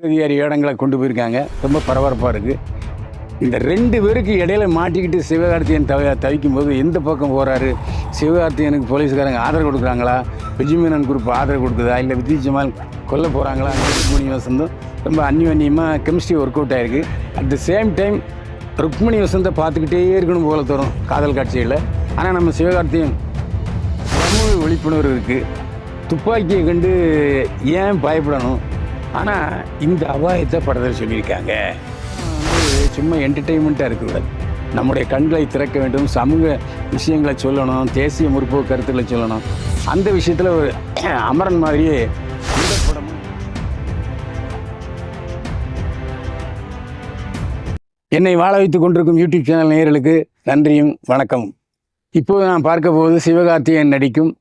அதிகாரி இடங்களை கொண்டு போயிருக்காங்க. ரொம்ப பரபரப்பாக இருக்குது இந்த ரெண்டு பேருக்கு இடையில மாட்டிக்கிட்டு சிவகார்த்தியன் தவ தவிக்கும் போது எந்த பக்கம் போகிறாரு சிவகார்த்தியனுக்கு போலீஸ்காரங்க ஆதரவு கொடுக்குறாங்களா? விஜயமேனன் குரூப் ஆதரவு கொடுக்குதா? இல்லை வித்யுத் கொல்ல போகிறாங்களா ருக்மணி வசந்தும். ரொம்ப அந்யோன்யமாக கெமிஸ்ட்ரி ஒர்க் அவுட் ஆயிருக்கு. At the same time Rukmini வசந்தை பார்த்துக்கிட்டே இருக்கணும் போல தரும் காதல் காட்சியில் ஆனால் நம்ம சிவகார்த்தியன் சமூக விழிப்புணர்வு இருக்குது துப்பாக்கியை கண்டு ஏன் பயப்படணும்? ஆனால் இந்த அபாயத்தை படத்தில் சொல்லியிருக்காங்க. சும்மா என்டர்டெயின்மெண்ட்டாக இருக்கக்கூடாது நம்முடைய கண்களை திறக்க வேண்டும் சமூக விஷயங்களை சொல்லணும் தேசிய முற்போக்கு கருத்துக்களை சொல்லணும். அந்த விஷயத்தில் ஒரு அமரன் மாதிரியே இந்த என்னை வாழ வைத்துக் கொண்டிருக்கும் யூடியூப் சேனல் நேயர்களுக்கு நன்றியும் வணக்கமும். இப்போது நான் பார்க்க போவது சிவகார்த்திகேயன் நடிக்கும்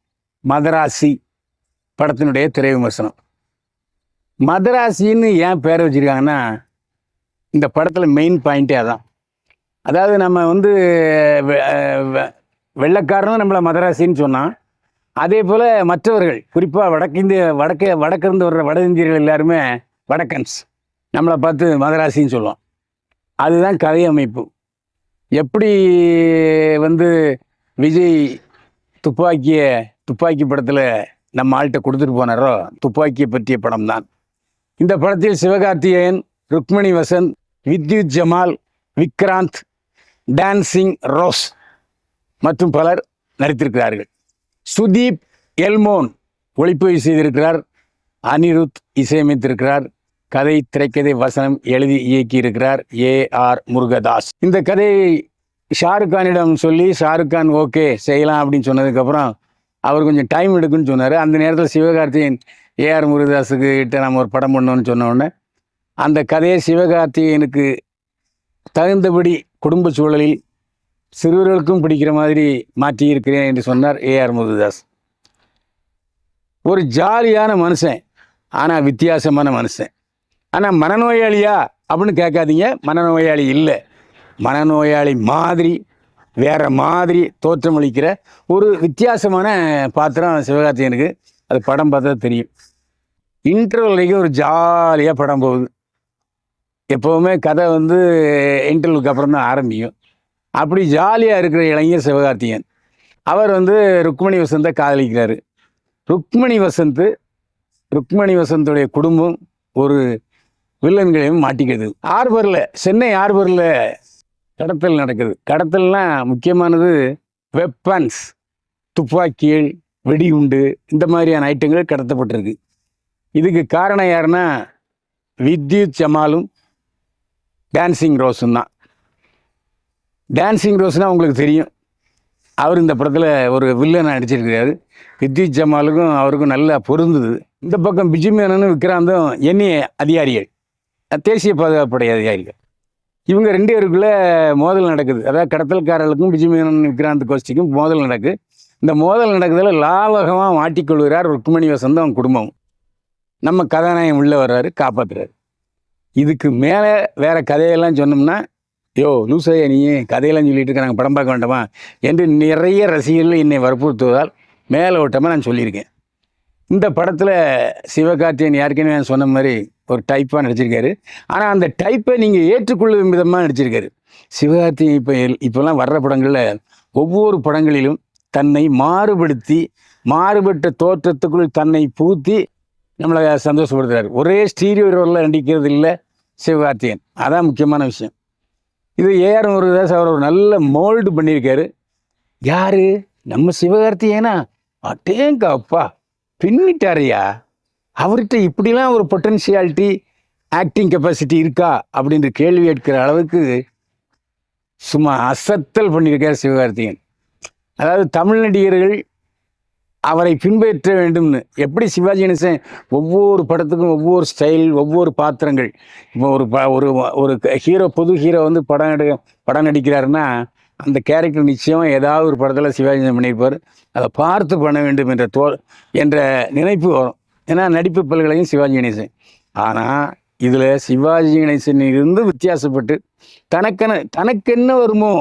மதராசி படத்தினுடைய திரை விமர்சனம் மதராசின்னு ஏன் பேர் வச்சுருக்காங்கன்னா இந்த படத்தில் மெயின் பாயிண்ட்டே அதான். அதாவது நம்ம வந்து வெ- வெ- வெள்ளைக்காரனும் நம்மளை மதராசின்னு சொன்னான். அதே போல் மற்றவர்கள் குறிப்பாக வடக்கிந்திய வடக்கே வடக்கிருந்து வர்ற வட இந்தியர்கள் எல்லாருமே வடக்கன்ஸ். நம்மளை பார்த்து மதராசின்னு சொல்லுவோம் அதுதான் கதை அமைப்பு. எப்படி வந்து விஜய் துப்பாக்கியை துப்பாக்கி படத்தில் நம்ம ஆள்கிட்ட கொடுத்துட்டு போனாரோ துப்பாக்கியை பற்றிய படம் தான் இந்த படத்தில் Sivakarthikeyan Rukmini Vasanth Vidyut Jamal Vikrant Dancing Rose மற்றும் பலர் நடித்திருக்கிறார்கள். சுதீப் எல்மோன் ஒளிப்பதிவு செய்திருக்கிறார். அனிருத் இசையமைத்திருக்கிறார். கதை திரைக்கதை வசனம் எழுதி இயக்கியிருக்கிறார். ஏ. ஆர். முருகதாஸ். இந்த கதையை ஷாருக் கானிடம் சொல்லி ஷாருக் கான் ஓகே செய்யலாம் அப்படின்னு சொன்னதுக்கப்புறம் அவர் கொஞ்சம் டைம் எடுக்குன்னு சொன்னார். அந்த நேரத்தில் சிவகார்த்திகேயன் ஏஆர் முருகதாஸுக்கு கிட்ட நம்ம ஒரு படம் பண்ணோன்னு சொன்ன அந்த கதையை சிவகார்த்திகேயனுக்கு தகுந்தபடி குடும்ப சூழலில் சிறுவர்களுக்கும் பிடிக்கிற மாதிரி மாற்றியிருக்கிறேன் என்று சொன்னார் ஏஆர் முருகதாஸ். ஒரு ஜாலியான மனுஷன் ஆனால் வித்தியாசமான மனுஷன். ஆனால் மனநோயாளியா அப்படின்னு கேட்காதீங்க மனநோயாளி இல்லை. மனநோயாளி மாதிரி வேற மாதிரி தோற்றமளிக்கிற ஒரு வித்தியாசமான பாத்திரம் சிவகார்த்திகனுக்கு அது படம் பார்த்தா தெரியும். இன்டர்வல் வரைக்கும் ஒரு ஜாலியாக படம் போகுது. எப்போவுமே கதை வந்து இன்டர்வலுக்கு அப்புறம் தான் ஆரம்பிக்கும். அப்படி ஜாலியாக இருக்கிற இளைஞர் சிவகார்த்திகேயன். அவர் வந்து ருக்மணி வசந்தை காதலிக்கிறாரு. ருக்மணி வசந்த் ருக்மணி வசந்துடைய குடும்பம் ஒரு வில்லன்களையும் மாட்டிக்கிறது ஆர்பரில் சென்னை ஆர்பரில் கடத்தல் நடக்குது. கடத்தல்னால் முக்கியமானது வெப்பன்ஸ் துப்பாக்கிகள் வெடிகுண்டு இந்த மாதிரியான ஐட்டங்கள் கடத்தப்பட்டிருக்கு. இதுக்கு காரணம் யாருன்னா வித்யுத் ஜமாலும் டான்சிங் ரோஸும் தான். டான்சிங் ரோஸ்னால் உங்களுக்கு தெரியும். அவர் இந்த படத்தில் ஒரு வில்லனை நடிச்சிருக்கிறாரு. வித்யுத் ஜமாலுக்கும் அவருக்கும் நல்லா பொருந்தது. இந்த பக்கம் பிஜுமேனனும் விக்ராந்தும் எண்ணிய அதிகாரிகள். தேசிய பாதுகாப்புடைய அதிகாரிகள். இவங்க ரெண்டு பேருக்குள்ள மோதல் நடக்குது. அதாவது கடத்தல்காரர்களுக்கும் பிஜுமேனன் விக்ராந்த் கோஷ்டிக்கும் மோதல் நடக்குது இந்த மோதல் நடக்குதுல லாவகமாக மாட்டிக்கொள்கிறார் ருக்மணி வசந்தம் குடும்பம். நம்ம கதாநாயகம் உள்ளே வர்றாரு காப்பாற்றுறாரு இதுக்கு மேலே வேறு கதையெல்லாம் சொன்னோம்னா யோ லூசையா நீ கதையெல்லாம் சொல்லிட்டு இருக்க? நாங்கள் படம் பார்க்க வேண்டாமா? என்று நிறைய ரசிகர்கள் என்னை வற்புறுத்துவதால் மேலே ஓட்டமாக நான் சொல்லியிருக்கேன். இந்த படத்தில் சிவகார்த்தியன் ஏற்கனவே நான் சொன்ன மாதிரி ஒரு டைப்பாக நடிச்சிருக்காரு. ஆனால் அந்த டைப்பை நீங்கள் ஏற்றுக்கொள்ளும் விதமாக நடிச்சிருக்காரு. சிவகார்த்தியன் இப்போ இப்போல்லாம் வர்ற படங்களில் ஒவ்வொரு படங்களிலும் தன்னை மாறுபடுத்தி மாறுபட்ட தோற்றத்துக்குள் தன்னை பூத்தி நம்மளை சந்தோஷப்படுத்துறாரு. ஒரே ஸ்டீரியோ ரோலில் நடிக்கிறது இல்லை சிவகார்த்திகன் அதான் முக்கியமான விஷயம். இது ஏஆர் முருகதாஸ் அவர் ஒரு நல்ல மோல்டு பண்ணியிருக்காரு. யார்? நம்ம சிவகார்த்திகேனா அட்டேங்க அப்பா பின்னிட்டாரையா? அவர்கிட்ட இப்படிலாம் ஒரு பொட்டன்ஷியாலிட்டி ஆக்டிங் கெப்பாசிட்டி இருக்கா? அப்படின்ற கேள்வி கேட்கிற அளவுக்கு சும்மா அசத்தல் பண்ணியிருக்கார் சிவகார்த்திகேயன். அதாவது தமிழ் நடிகர்கள் அவரை பின்பற்ற வேண்டும்னு. எப்படி சிவாஜி கணேசன் ஒவ்வொரு படத்துக்கும் ஒவ்வொரு ஸ்டைல் ஒவ்வொரு பாத்திரங்கள் இப்போ ஒரு ப ஒரு ஒரு ஹீரோ புது ஹீரோ வந்து படம் எடு படம் நடிக்கிறாருன்னா அந்த கேரக்டர் நிச்சயம் ஏதாவது ஒரு படத்தில் சிவாஜி பண்ணியிருப்பார். அதை பார்த்து பண்ண வேண்டும் என்ற தோ என்ற நினைப்பு வரும். ஏன்னா நடிப்பு பல்கலையும் சிவாஜி கணேசன். ஆனால் இதில் சிவாஜி கணேசன் இருந்து வித்தியாசப்பட்டு தனக்கென தனக்கு என்ன வருமோ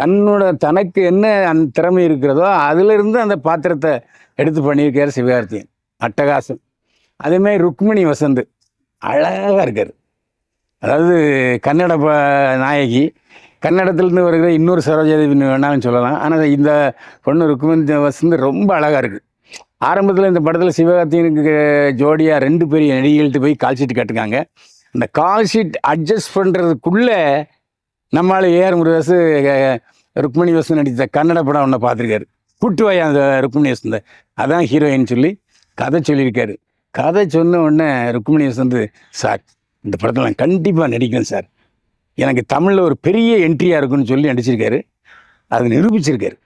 தன்னோட தனக்கு என்ன அந்த திறமை இருக்கிறதோ அதிலிருந்து அந்த பாத்திரத்தை எடுத்து பண்ணியிருக்கார் சிவகார்த்தியன் அட்டகாசம். அதேமாதிரி ருக்மிணி வசந்த். அழகாக இருக்கார். அதாவது கன்னட ப நாயகி கன்னடத்துலேருந்து வருகிற இன்னொரு சரோஜாதேவி வேணாலும் சொல்லலாம். ஆனால் இந்த பொண்ணு ருக்மிணி வசந்த் ரொம்ப அழகாக இருக்குது ஆரம்பத்தில் இந்த படத்தில் சிவகார்த்தியனுக்கு ஜோடியாக ரெண்டு பெரிய நடிகைகள்கிட்ட போய் கால் ஷீட் கட்டுக்காங்க அந்த கால் ஷீட் அட்ஜஸ்ட் பண்ணுறதுக்குள்ளே நம்மளால் ஏஆர் முருகாசு ருக்மணி வசு நடித்த கன்னட படம் ஒன்று பார்த்துருக்காரு. கூட்டுவாய் அந்த ருக்மணி வசந்த அதான் ஹீரோயின் சொல்லி கதை சொல்லியிருக்காரு. கதை சொன்ன உடனே ருக்மணி வசந்த் சார் இந்த படத்தில் நான் கண்டிப்பாக நடிக்கணும் சார். எனக்கு தமிழில் ஒரு பெரிய என்ட்ரியாக இருக்குன்னு சொல்லி நடிச்சிருக்காரு. அது நிரூபிச்சிருக்காரு.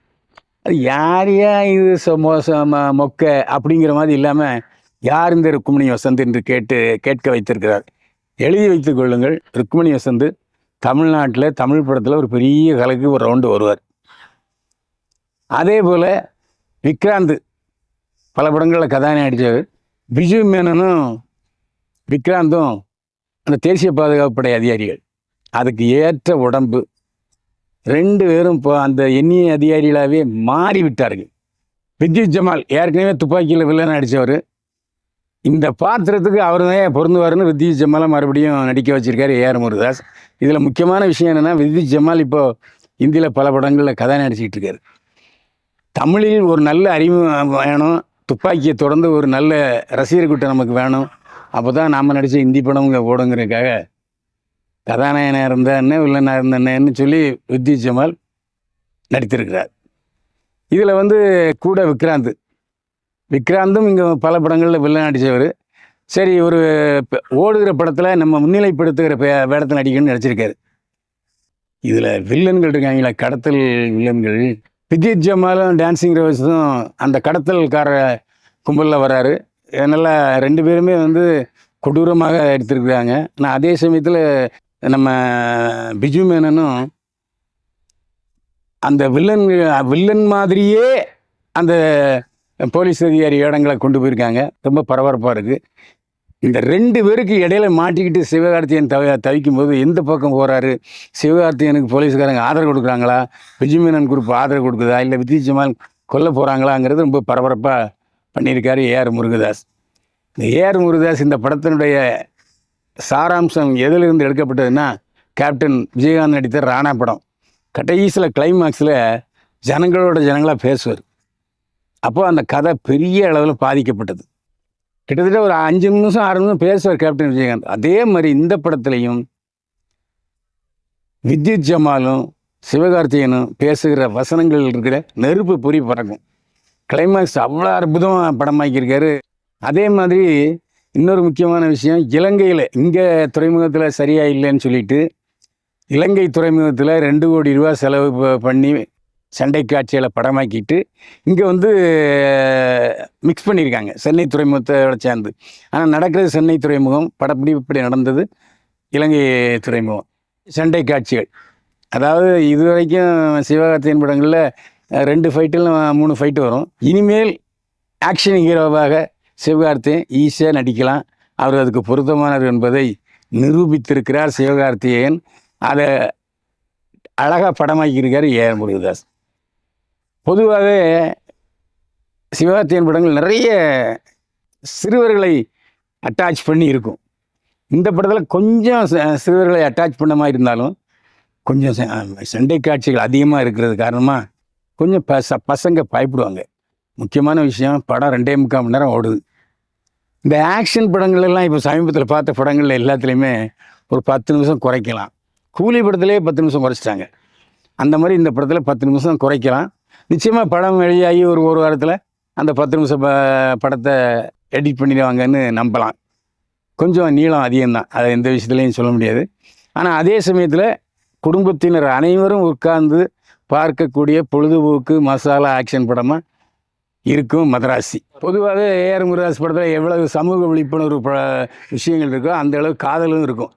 அது யாரையா இது மோசம் ம- மொக்க அப்படிங்கிற மாதிரி இல்லாமல் யார் இந்த ருக்மணி வசந்த் என்று கேட்டு கேட்க வைத்திருக்கிறார். எழுதி வைத்துக் கொள்ளுங்கள். ருக்மணி வசந்த் தமிழ்நாட்டில் தமிழ் படத்தில் ஒரு பெரிய கலைக்கு ஒரு ரவுண்டு வருவார். அதே போல் விக்ராந்த் பல படங்களில் கதாநாயகி அடித்தவர் பிஜு மேனனும் விக்ராந்தும் அந்த தேசிய பாதுகாப்பு படை அதிகாரிகள். அதுக்கு ஏற்ற உடம்பு. ரெண்டு பேரும் இப்போ அந்த எண்ணிய அதிகாரிகளாகவே மாறி விட்டார்கள் வித்யுத் ஜமால் ஏற்கனவே துப்பாக்கியில் வில்லன் அடித்தவர் இந்த பாத்திரத்துக்கு அவர் தான் பொருந்துவார்னு வித்யுத் ஜமாலை மறுபடியும் நடிக்க வச்சுருக்காரு ஏஆர் முருதாஸ் இதில் முக்கியமான விஷயம் என்னென்னா வித்யுத் ஜமால் இப்போ இந்தியில் பல படங்களில் கதை நடிச்சிக்கிட்டு இருக்காரு. தமிழில் ஒரு நல்ல அறிமுகம் வேணும் துப்பாக்கியை தொடர்ந்து ஒரு நல்ல ரசிகர் கூட்டம் நமக்கு வேணும். அப்போ தான் நாம் நடித்த இந்தி படம் ஓடுங்கிறதுக்காக கதாநாயகனாக இருந்த என்ன வில்லனாக இருந்த என்னன்னு சொல்லி வித்யுத் ஜமால் நடித்திருக்கிறார். இதில் வந்து கூட விக்ராந்த் விக்ராந்தும் இங்கே பல படங்களில் வில்லன் நடித்தவர் சரி ஒரு ஓடுகிற படத்தில் நம்ம முன்னிலைப்படுத்துகிற பே- வேடத்தில் நடிக்கணும்னு நினச்சிருக்காரு இதில் வில்லன்கள் இருக்காங்களா கடத்தல் வில்லன்கள் விஜய் ஜமாலும் டான்சிங் ரவர்ஸும் அந்த கடத்தல்கார கும்பலில் வராரு நல்லா ரெண்டு பேருமே வந்து கொடூரமாக எடுத்திருக்கிறாங்க. ஆனால் அதே சமயத்தில் நம்ம பிஜு மேனனும் அந்த வில்லன் வில்லன் மாதிரியே அந்த போலீஸ் அதிகாரி இடங்களை கொண்டு போயிருக்காங்க. ரொம்ப பரபரப்பாக இருக்குது இந்த ரெண்டு பேருக்கு இடையில மாட்டிக்கிட்டு சிவகார்த்தியன் தவ தவிக்கும் போது எந்த பக்கம் போகிறாரு சிவகார்த்தியனுக்கு போலீஸ்காரங்க ஆதரவு கொடுக்குறாங்களா? விஜயமேனன் குரூப் ஆதரவு கொடுக்குதா? இல்லை வித்யுத் கொல்ல போகிறாங்களாங்கிறது ரொம்ப பரபரப்பாக பண்ணியிருக்காரு ஏஆர் முருகதாஸ். இந்த ஏஆர் முருகதாஸ் இந்த படத்தினுடைய சாராம்சம் எதிலிருந்து எடுக்கப்பட்டதுன்னா கேப்டன் விஜயகாந்த் நடித்த ராணா படம். கடைசியில் கிளைமாக்ஸில் ஜனங்களோட ஜனங்களாக பேசுவார். அப்போ அந்த கதை பெரிய அளவில் பாதிக்கப்பட்டது. கிட்டத்தட்ட ஒரு அஞ்சு நிமிஷம் ஆறு நிமிஷம் பேசுவார் கேப்டன் விஜயகாந்த். அதே மாதிரி இந்த படத்துலையும் வித்யுத் ஜமாலும் சிவகார்த்திகேயனும் பேசுகிற வசனங்கள் இருக்கிற நெருப்பு பொறி பறக்கும். கிளைமேக்ஸ் அவ்வளோ அற்புதமாக படமாக்கியிருக்காரு. அதே மாதிரி இன்னொரு முக்கியமான விஷயம் இலங்கையில் இங்கே துறைமுகத்தில் சரியாக இல்லைன்னு சொல்லிட்டு இலங்கை துறைமுகத்தில் ரெண்டு கோடி ரூபா செலவு ப- பண்ணி சண்டை காட்சிகளை படமாக்கிட்டு இங்கே வந்து மிக்ஸ் பண்ணியிருக்காங்க. சென்னை துறைமுகத்தோட சேர்ந்து. ஆனால் நடக்கிறது சென்னை துறைமுகம் படப்படி இப்படி நடந்தது இலங்கை துறைமுகம். சண்டை காட்சிகள். அதாவது இது வரைக்கும் சிவகார்த்தியன் படங்களில் ரெண்டு ஃபைட்டில் மூணு ஃபைட்டு வரும். இனிமேல் ஆக்ஷன் ஹீரோவாக சிவகார்த்தியன் ஈஸியாக நடிக்கலாம். அவர் அதுக்கு பொருத்தமானவர் என்பதை நிரூபித்திருக்கிறார் சிவகார்த்தியன் அதை அழகாக படமாக்கியிருக்கார் ஏ முருகதாஸ். பொதுவாகவே சிவகார்த்தியன் படங்கள் நிறைய சிறுவர்களை அட்டாச் பண்ணி இருக்கும். இந்த படத்தில் கொஞ்சம் ச- சிறுவர்களை அட்டாச் பண்ண மாதிரி இருந்தாலும் கொஞ்சம் ச- சண்டை காட்சிகள் அதிகமாக இருக்கிறது காரணமாக கொஞ்சம் பச பசங்க பயப்படுவாங்க. முக்கியமான விஷயம் படம் ரெண்டே முக்கால் மணி நேரம் ஓடுது. இந்த ஆக்ஷன் படங்கள் எல்லாம் இப்போ சமீபத்தில் பார்த்த படங்கள் எல்லாத்துலேயுமே ஒரு பத்து நிமிஷம் குறைக்கலாம். கூலி படத்துலேயே பத்து நிமிஷம் குறைச்சிட்டாங்க. அந்த மாதிரி இந்த படத்தில் பத்து நிமிஷம் குறைக்கலாம். நிச்சயமாக படம் வெளியாகி ஒரு ஒரு வாரத்தில் அந்த பத்து நிமிஷம் படத்தை எடிட் பண்ணிடுவாங்கன்னு நம்பலாம். கொஞ்சம் நீளம் அதிகம்தான். அதை எந்த விஷயத்துலையும் சொல்ல முடியாது. ஆனால் அதே சமயத்தில் குடும்பத்தினர் அனைவரும் உட்கார்ந்து பார்க்கக்கூடிய பொழுதுபோக்கு மசாலா ஆக்ஷன் படமாக இருக்கும் மதராசி. பொதுவாகவே ஏஆர் முருகாஸ் படத்தில் எவ்வளவு சமூக விழிப்புணர்வு ப விஷயங்கள் இருக்கோ அந்த அளவு காதலும் இருக்கும்.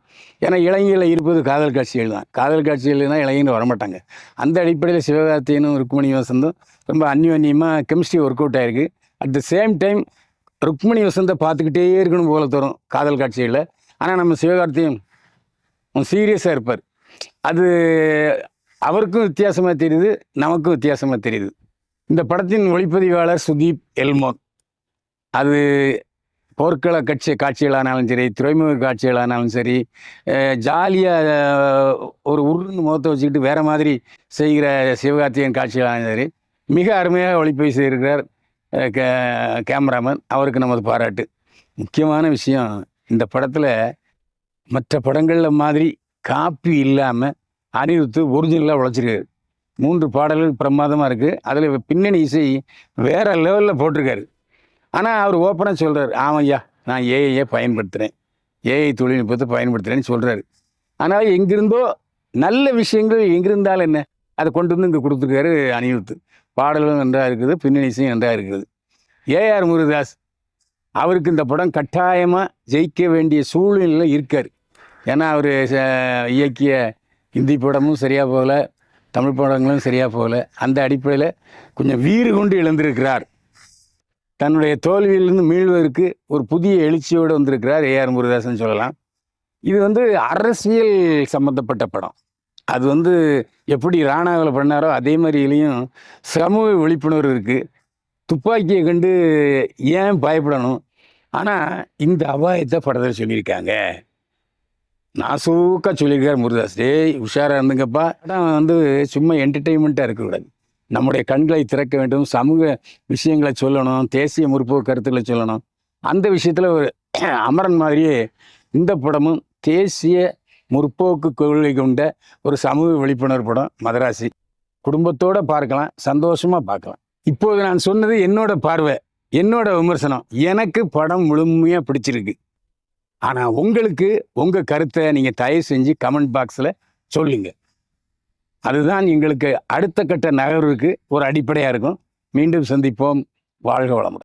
ஏன்னா இளைஞரில் இருப்பது காதல் காட்சிகள் தான். காதல் காட்சிகள்னா இளைஞர்கள் வரமாட்டாங்க. அந்த அடிப்படையில் சிவகார்த்தியனும் ருக்மணி வசந்தும் ரொம்ப அந்யோன்யமாக கெமிஸ்ட்ரி ஒர்க் அவுட் ஆயிருக்கு. At the same time Rukmini வசந்தை பார்த்துக்கிட்டே இருக்கணும் போல தரும் காதல் காட்சிகளில். ஆனால் நம்ம சிவகார்த்தியும் சீரியஸாக இருப்பார். அது அவருக்கும் வித்தியாசமாக தெரியுது நமக்கும் வித்தியாசமாக தெரியுது. இந்த படத்தின் ஒளிப்பதிவாளர் சுதீப் எல்மோத் அது போர்க்கள கட்சி காட்சிகளானாலும் சரி துறைமுக காட்சிகளானாலும் சரி ஜாலியாக ஒரு உருன்னு முகத்தை வச்சுக்கிட்டு வேறு மாதிரி செய்கிற சிவகார்த்திகன் காட்சிகளானாலும் சரி மிக அருமையாக ஒளிப்பதிவு செய்திருக்கிறார் கே கேமராமேன். அவருக்கு நமது பாராட்டு. முக்கியமான விஷயம் இந்த படத்தில் மற்ற படங்களில் மாதிரி காப்பி இல்லாமல் அனிருத்து ஒரிஜினலாக உழைச்சிருக்காரு. மூன்று பாடல்கள் பிரமாதமாக இருக்குது அதில் பின்னணி இசை வேறு லெவலில் போட்டிருக்காரு. ஆனால் அவர் ஓப்பனாக சொல்கிறார் ஆமாம் நான் ஏஐயை பயன்படுத்துகிறேன் ஏஐ தொழில்நுட்பத்தை பயன்படுத்துகிறேன்னு சொல்கிறாரு ஆனால் எங்கிருந்தோ நல்ல விஷயங்கள் எங்கிருந்தாலும் என்ன? அதை கொண்டு வந்து இங்கே கொடுத்துருக்காரு அனிருத்து பாடலும் நன்றாக இருக்குது பின்னணி இசையும் நன்றாக இருக்குது. ஏஆர் முருகதாஸ் அவருக்கு இந்த படம் கட்டாயமாக ஜெயிக்க வேண்டிய சூழ்நிலையில் இருக்கார். ஏன்னா அவர் இயக்கிய ஹிந்தி படமும் சரியாக போகல. தமிழ் படங்களும் சரியாக போகல. அந்த அடிப்படையில் கொஞ்சம் வீறு கொண்டு எழுந்திருக்கிறார். தன்னுடைய தோல்வியிலிருந்து மீள்வதற்கு ஒரு புதிய எழுச்சியோடு வந்திருக்கிறார் ஏஆர் முருகதாசன் சொல்லலாம். இது வந்து அரசியல் சம்மந்தப்பட்ட படம். அது வந்து எப்படி ராணாவில் பண்ணாரோ அதே மாதிரி இதுலேயும் சமூக விழிப்புணர்வு இருக்குது துப்பாக்கியை கண்டு ஏன் பயப்படணும்? ஆனால் இந்த அபாயத்தை படத்தில் சொல்லியிருக்காங்க. நான் நாசூக்காக சொல்லியிருக்கார் முருதாஸ் டேய் உஷாராக இருந்துங்கப்பா. படம் வந்து சும்மா என்டர்டெயின்மெண்ட்டாக இருக்கக்கூடாது. நம்முடைய கண்களை திறக்க வேண்டும் சமூக விஷயங்களை சொல்லணும் தேசிய முற்போக்கு கருத்துக்களை சொல்லணும். அந்த விஷயத்தில் ஒரு அமரன் மாதிரியே இந்த படமும் தேசிய முற்போக்கு கொள்கை கொண்ட ஒரு சமூக விழிப்புணர்வு படம் மதராசி. குடும்பத்தோடு பார்க்கலாம் சந்தோஷமாக பார்க்கலாம். இப்போது நான் சொன்னது என்னோட பார்வை என்னோட விமர்சனம். எனக்கு படம் முழுமையாக பிடிச்சிருக்கு. ஆனால் உங்களுக்கு உங்கள் கருத்தை நீங்கள் தயவு செஞ்சு கமெண்ட் பாக்ஸில் சொல்லுங்க. அதுதான் எங்களுக்கு அடுத்த கட்ட நகர்வுக்கு ஒரு அடிப்படையாக இருக்கும். மீண்டும் சந்திப்போம். வாழ்க வளமுடன்.